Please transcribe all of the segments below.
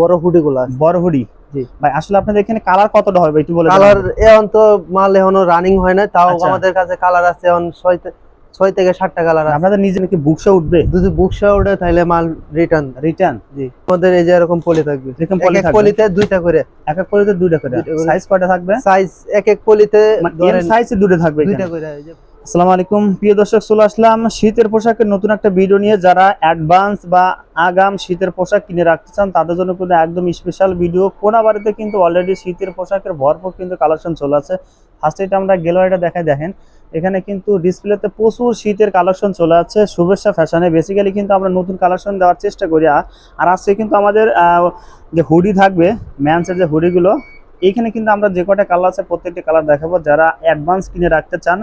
বড় হুডি গুলো বড় হুডি? জি। ভাই আসলে আপনাদের এখানে কালার কতটা হবে একটু বলে কালার এখন তো মাল এখনও রানিং হয় না তাও আচ্ছা। আমাদের কাছে কালার আছে এখন ছয় থেকে সাতটা কালার আছে। আপনাদের নিজে নাকি বুকশো উঠবে? যদি বুকশা ওঠে তাহলে মাল রিটার্ন রিটার্ন জি। আমাদের এই যে এরকম পলি থাকবে। এরকম পলি থাকবে? পলিতে দুইটা করে। এক এক করে? তো দুইটা করে। সাইজ কয়টা থাকবে? সাইজ এক এক পলিতে মানে এর সাইজে দুটো থাকবে দুইটা করে আসসালামু আলাইকুম। প্রিয় দর্শক, চলে আসলাম শীতের পোশাকের নতুন একটা ভিডিও নিয়ে। যারা অ্যাডভান্স বা আগাম শীতের পোশাক কিনে রাখতে চান, তাদের জন্য কিন্তু একদম স্পেশাল ভিডিও কোনা বাড়িতে কিন্তু অলরেডি শীতের পোশাকের ভরপুর কিন্তু কালেকশন চলে আছে। ফার্স্ট এটা আমরা গ্যালারিটা দেখাই, দেখেন। এখানে কিন্তু ডিসপ্লেতে প্রচুর শীতের কালেকশন চলে আছে। শুভেচ্ছা ফ্যাশনে বেসিক্যালি কিন্তু আমরা নতুন কালেকশন দেওয়ার চেষ্টা করি। আর আজকে কিন্তু আমাদের যে হুডি থাকবে ম্যান্সের যে হুডিগুলো এইখানে কিন্তু আমরা যে কটা কালার আছে প্রত্যেকটি কালার দেখাবো। যারা অ্যাডভান্স কিনে রাখতে চান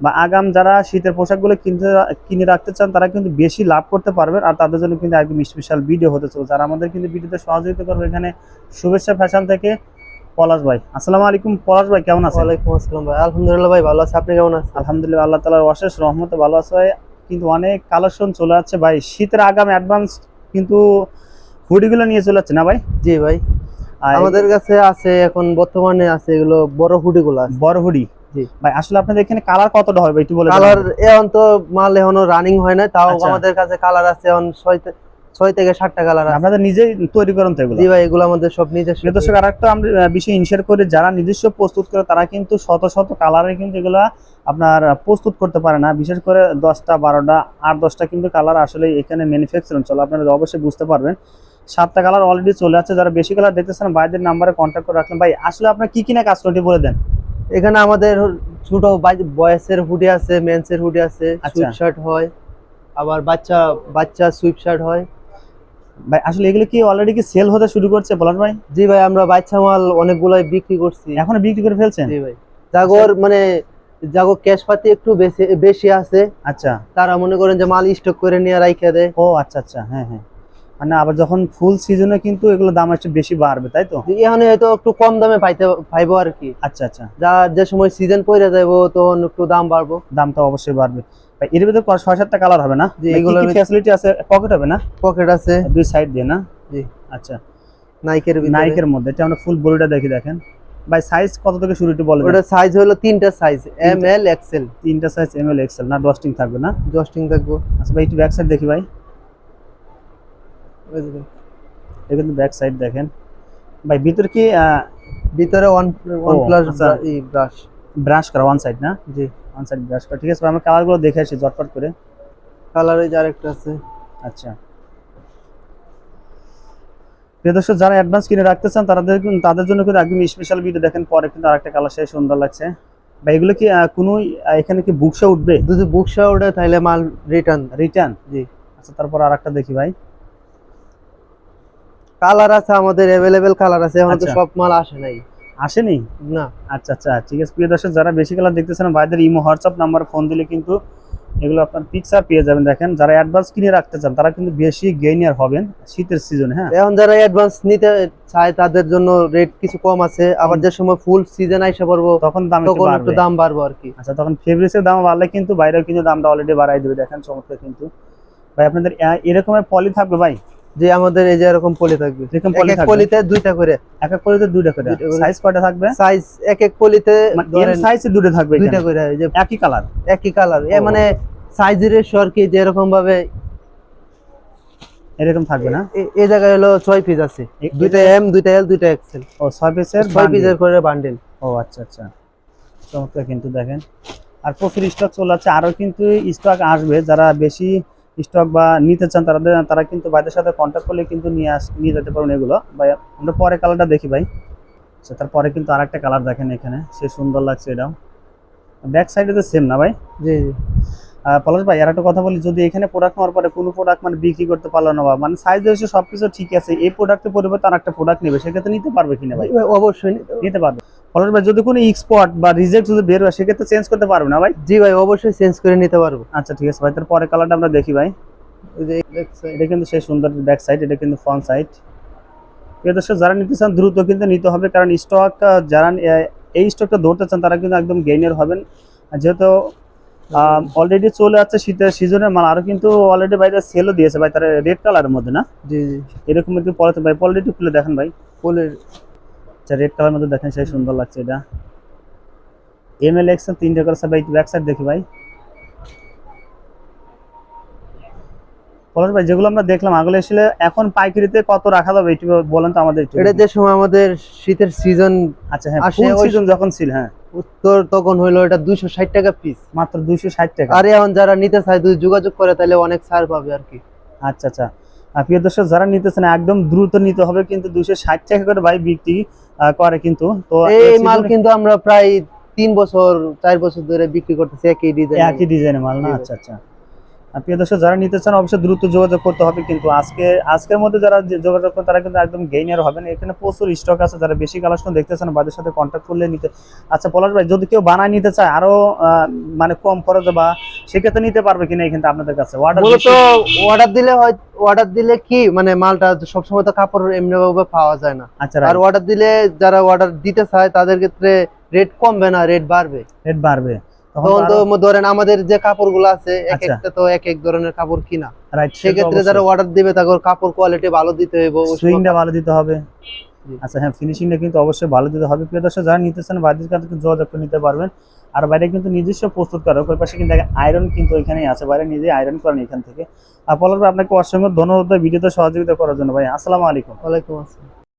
বা আগাম যারা শীতের পোশাকগুলো কিনতে কিনে রাখতে চান তারা কিন্তু বেশি লাভ করতে পারবেন। আর তাদের জন্য কিন্তু একদম স্পেশাল ভিডিও হতে চলছে। আর আমাদের কিন্তু ভিডিওতে সহযোগিতা করবে এখানে শুভেচ্ছা ফ্যাশন থেকে পলাশ ভাই। আসসালামু আলাইকুম পলাশ ভাই কেমন আছেন? ওয়ালাইকুম আসসালাম ভাই। আলহামদুলিল্লাহ ভাই ভালো আছে। আপনি কেমন আছেন? আলহামদুলিল্লাহ আল্লাহ তালার অশেষ রহমতে ভালো আছে ভাই। কিন্তু অনেক কালেকশন চলে যাচ্ছে ভাই। শীতের আগাম অ্যাডভান্স কিন্তু হুডিগুলো নিয়ে চলে যাচ্ছে না ভাই? জি ভাই। আর আমাদের কাছে আছে এখন বর্তমানে আছে এগুলো বড় হুডি গুলো আছে। বড় হুডি। জি। ভাই আসলে আপনাদের এখানে কালার কতটা হবে? একটু বলে কালার এখন তো মাল এখনও রানিং হয় না তাও আচ্ছা। আমাদের কাছে কালার আছে এখন ছয় থেকে সাতটা কালার আছে। আপনাদের নিজেই তৈরি করেন তো এগুলো? জি ভাই এগুলো আমাদের সব নিজস্ব। দর্শক আরেকটা আমরা বিষয় ইনশিয়ার করে যারা নিজস্ব প্রস্তুত করে তারা কিন্তু শত শত কালারে কিন্তু এগুলা আপনার প্রস্তুত করতে পারে না। বিশেষ করে দশটা বারোটা আট দশটা কিন্তু কালার আসলে এখানে ম্যানুফ্যাকচারিং চলে। আপনারা অবশ্যই বুঝতে পারবেন। সাতটা কালার অলরেডি চলে আছে যারা বেশি কালার দেখতেছেন ভাইদের নাম্বারে কন্ট্যাক্ট করে রাখলেন ভাই আসলে আপনার কি কিনা কাজ করতে বলে দেন। এখানে আমাদের ছোট বয়সের হুডি আছে মেন্সের হুডি আছে আচ্ছা। সুইপ শার্ট হয় আবার বাচ্চা বাচ্চা সুইপ শার্ট হয়। ভাই আসলে এগুলো কি অলরেডি কি সেল হতে শুরু করছে বলার ভাই? জি ভাই আমরা বাচ্চা মাল অনেকগুলাই বিক্রি করছি। এখনও বিক্রি করে ফেলছেন? জি ভাই। জাগর মানে জাগর ক্যাশ পাতি একটু বেশি বেশি আছে। আচ্ছা। তারা মনে করেন যে মাল স্টক করে নিয়ে রাইখে দেয়। ও আচ্ছা আচ্ছা হ্যাঁ হ্যাঁ। মানে আবার যখন ফুল সিজনে কিন্তু এগুলো দাম একটু বেশি বাড়বে তাই তো? এখানে হয়তো একটু কম দামে পাইতে পাইবো আর কি। আচ্ছা আচ্ছা। যা যে সময় সিজন পড়ে যাব তখন একটু দাম বাড়বো। দামটা অবশ্যই বাড়বে। এর ভিতরে ছয় সাতটা কালার হবে না? কি ভিতরে- ফ্যাসিলিটি আছে? পকেট হবে না? পকেট আছে। দুই সাইড দিয়ে না? জি। আচ্ছা। নাইকের নাইকের মধ্যে। এটা আমরা ফুল বডিটা দেখি দেখেন। ভাই সাইজ কত থেকে শুরু একটু বলে ওটা সাইজ হলো তিনটা সাইজ এম এল এক্সেল তিনটা সাইজ এম এল এক্সেল না ডস্টিং থাকবে না? জস্টিং থাকব। আচ্ছা ভাই একটু ব্যাক সাইড দেখি ভাই। ওই যে এটা কিন্তু ব্যাক সাইড দেখেন। ভাই ভিতরে কি ভিতরে ওয়ান ওয়ান প্লাস। এই ব্রাশ ব্রাশ করা ওয়ান সাইড না? জি। ওয়ান সাইড ব্রাশ করা। ঠিক আছে ভাই, আমরা কালারগুলো দেখে আসি জটপট করে। কালার ওই যে আরেকটা আছে। আচ্ছা। প্রিয় দর্শক যারা অ্যাডভান্স কিনে রাখতে চান তাদের তাদের জন্য কিন্তু একদম স্পেশাল ভিডিও দেখেন পরে কিন্তু আরেকটা কালার সেই সুন্দর লাগছে। বা এগুলো কি কোনো এখানে কি বুকশো উঠবে? যদি বুকশা ওঠে তাহলে মাল রিটার্ন রিটার্ন জি। আচ্ছা তারপর আরেকটা দেখি ভাই। কালার আছে আমাদের অ্যাভেলেবেল কালার আছে এখন তো আচ্ছা। সব মাল আসে নাই। আসেনি? না। আচ্ছা আচ্ছা ঠিক আছে। প্রিয় দর্শক যারা বেশি কালার দেখতেছেন ভাইদের ইমো হোয়াটসঅ্যাপ নাম্বার ফোন দিলে কিন্তু এগুলো আপনার পিকচার পেয়ে যাবেন। দেখেন যারা অ্যাডভান্স কিনে রাখতে চান তারা কিন্তু বেশি গেইনার হবেন শীতের সিজনে হ্যাঁ? এখন যারা অ্যাডভান্স নিতে চায় তাদের জন্য রেট কিছু কম আছে। আবার যে সময় ফুল সিজন আইসা পড়ব তখন দাম একটু তখন একটু দাম বাড়বো আর কি। আচ্ছা তখন ফেব্রিক্সের দাম বাড়লে কিন্তু বাইরেও কিন্তু দামটা অলরেডি বাড়াই দেবে। দেখেন চমৎকার কিন্তু। ভাই আপনাদের এরকমের পলি থাকবে ভাই? যে আমাদের এই যে এরকম পলি থাকবে। এক এক পলিতে দুইটা করে এক এক পলিতে দুইটা করে। সাইজ কয়টা থাকবে? সাইজ এক এক পলিতে মানে এর ধরেন দুটো থাকবে দুইটা করে এই যে একই কালার একই কালার এ মানে সাইজের আর কি যে এরকম ভাবে এরকম থাকবে না? এই জায়গায় হলো ছয় পিস আছে। দুইটা এম দুইটা এল দুইটা এক্সেল ও ছয় পিসের ছয় পিসের করে বান্ডেল ও আচ্ছা আচ্ছা। চমৎকার কিন্তু দেখেন। আর প্রচুর স্টক চলে যাচ্ছে। আরও কিন্তু স্টক আসবে। যারা বেশি স্টক বা নিতে চান তারা তারা কিন্তু ভাইদের সাথে কন্ট্যাক্ট করলে কিন্তু নিয়ে আস নিয়ে যেতে পারবেন এগুলো। ভাই আমরা পরে কালারটা দেখি ভাই। আচ্ছা তারপরে কিন্তু আর একটা কালার দেখেন এখানে। সে সুন্দর লাগছে এটাও। ব্যাক সাইডে তো সেম না ভাই? জি জি। পলাশ ভাই আর একটা কথা বলি যদি এখানে প্রোডাক্ট নেওয়ার পরে কোনো প্রোডাক্ট মানে বিক্রি করতে পারল না বা মানে সাইজ হয়েছে সব কিছু ঠিক আছে এই প্রোডাক্টের পরিবর্তে আর একটা প্রোডাক্ট নেবে সেক্ষেত্রে নিতে পারবে কিনা ভাই, অবশ্যই নিতে পারবে। পলাশ ভাই যদি কোনো এক্সপোর্ট বা রিজেক্ট যদি বের হয় সেক্ষেত্রে চেঞ্জ করতে পারবে না ভাই? জি ভাই অবশ্যই চেঞ্জ করে নিতে পারব। আচ্ছা ঠিক আছে ভাই তার পরে কালারটা আমরা দেখি ভাই। এটা কিন্তু সেই সুন্দর ব্যাক সাইড এটা কিন্তু ফ্রন্ট সাইড প্রিয় দর্শক যারা নিতে চান দ্রুত কিন্তু নিতে হবে কারণ স্টক যারা এই স্টকটা ধরতে চান তারা কিন্তু একদম গেইনার হবেন। যেহেতু অলরেডি চলে যাচ্ছে শীতের সিজনের মাল আরও কিন্তু অলরেডি বাইরে সেলও দিয়েছে ভাই তার রেড কালারের মধ্যে না? জি জি। এরকম একটু পরে ভাই অলরেডি খুলে দেখেন ভাই। ফুলের আচ্ছা রেড কালার মধ্যে দেখেন সেই সুন্দর লাগছে এটা। এম এল এক্স তিনটে করে ভাই ব্যাক সাইড দেখি ভাই। পলাশ ভাই যেগুলো আমরা দেখলাম আগুলো আসলে এখন পাইকারিতে কত রাখা যাবে একটু বলেন তো আমাদের এটা যে সময় আমাদের শীতের সিজন আচ্ছা হ্যাঁ ওই- সিজন যখন ছিল হ্যাঁ। উত্তর তখন হইল এটা দুইশো ষাট টাকা পিস মাত্র দুইশো ষাট টাকা। আর এখন যারা নিতে চায় যদি যোগাযোগ করে তাহলে অনেক ছাড় পাবে আর কি। আচ্ছা আচ্ছা। প্রিয় দর্শক যারা নিতেছেন একদম দ্রুত নিতে হবে কিন্তু দুইশো ষাট টাকা করে ভাই বিক্রি করে কিন্তু। তো এই মাল কিন্তু আমরা প্রায় তিন বছর চার বছর ধরে বিক্রি করতেছি একই ডিজাইন একই ডিজাইনের মাল না? আচ্ছা আচ্ছা। প্রিয় দর্শক যারা নিতে চান অবশ্যই দ্রুত যোগাযোগ করতে হবে কিন্তু আজকে আজকের মধ্যে যারা যোগাযোগ করেন তারা কিন্তু একদম গেইনার হবে না এখানে প্রচুর স্টক আছে যারা বেশি কালেকশন দেখতে চান বাদের সাথে কন্ট্যাক্ট করলে নিতে। আচ্ছা পলাশ ভাই যদি কেউ বানায় নিতে চায় আরও মানে কম খরচে বা সেক্ষেত্রে নিতে পারবে কিনা এখানে আপনাদের কাছে? অর্ডার অর্ডার দিলে হয় অর্ডার দিলে কি মানে মালটা সবসময় তো কাপড় এমনি ভাবে পাওয়া যায় না। আচ্ছা আর অর্ডার দিলে যারা অর্ডার দিতে চায় তাদের ক্ষেত্রে রেট কমবে না রেট বাড়বে। রেট বাড়বে। তখন তখন তো তো ধরেন আমাদের যে কাপড়গুলো আছে এক আচ্ছা। একটা তো এক এক ধরনের কাপড় কিনা। রাইট সেক্ষেত্রে যারা অর্ডার দিবে তাদের কাপড় কোয়ালিটি ভালো দিতে হইব সুইংটা ভালো দিতে হবে। আচ্ছা হ্যাঁ ফিনিশিংটা কিন্তু অবশ্যই ভালো দিতে হবে। প্রিয় দর্শক যারা নিতে চান বাদির কাছে কিন্তু যোগাযোগ করে নিতে পারবেন। আর বাইরে কিন্তু নিজস্ব প্রস্তুত ওই পাশে কিন্তু আয়রন কিন্তু আছে। বাইরে নিজে আয়রন করেন এখান থেকে। আর পলার আপনাকে অসংখ্য ধন্যবাদ ভিডিওতে সহযোগিতা করার জন্য। ভাই আসসালামু আলাইকুম। ওয়ালাইকুম আসসালাম।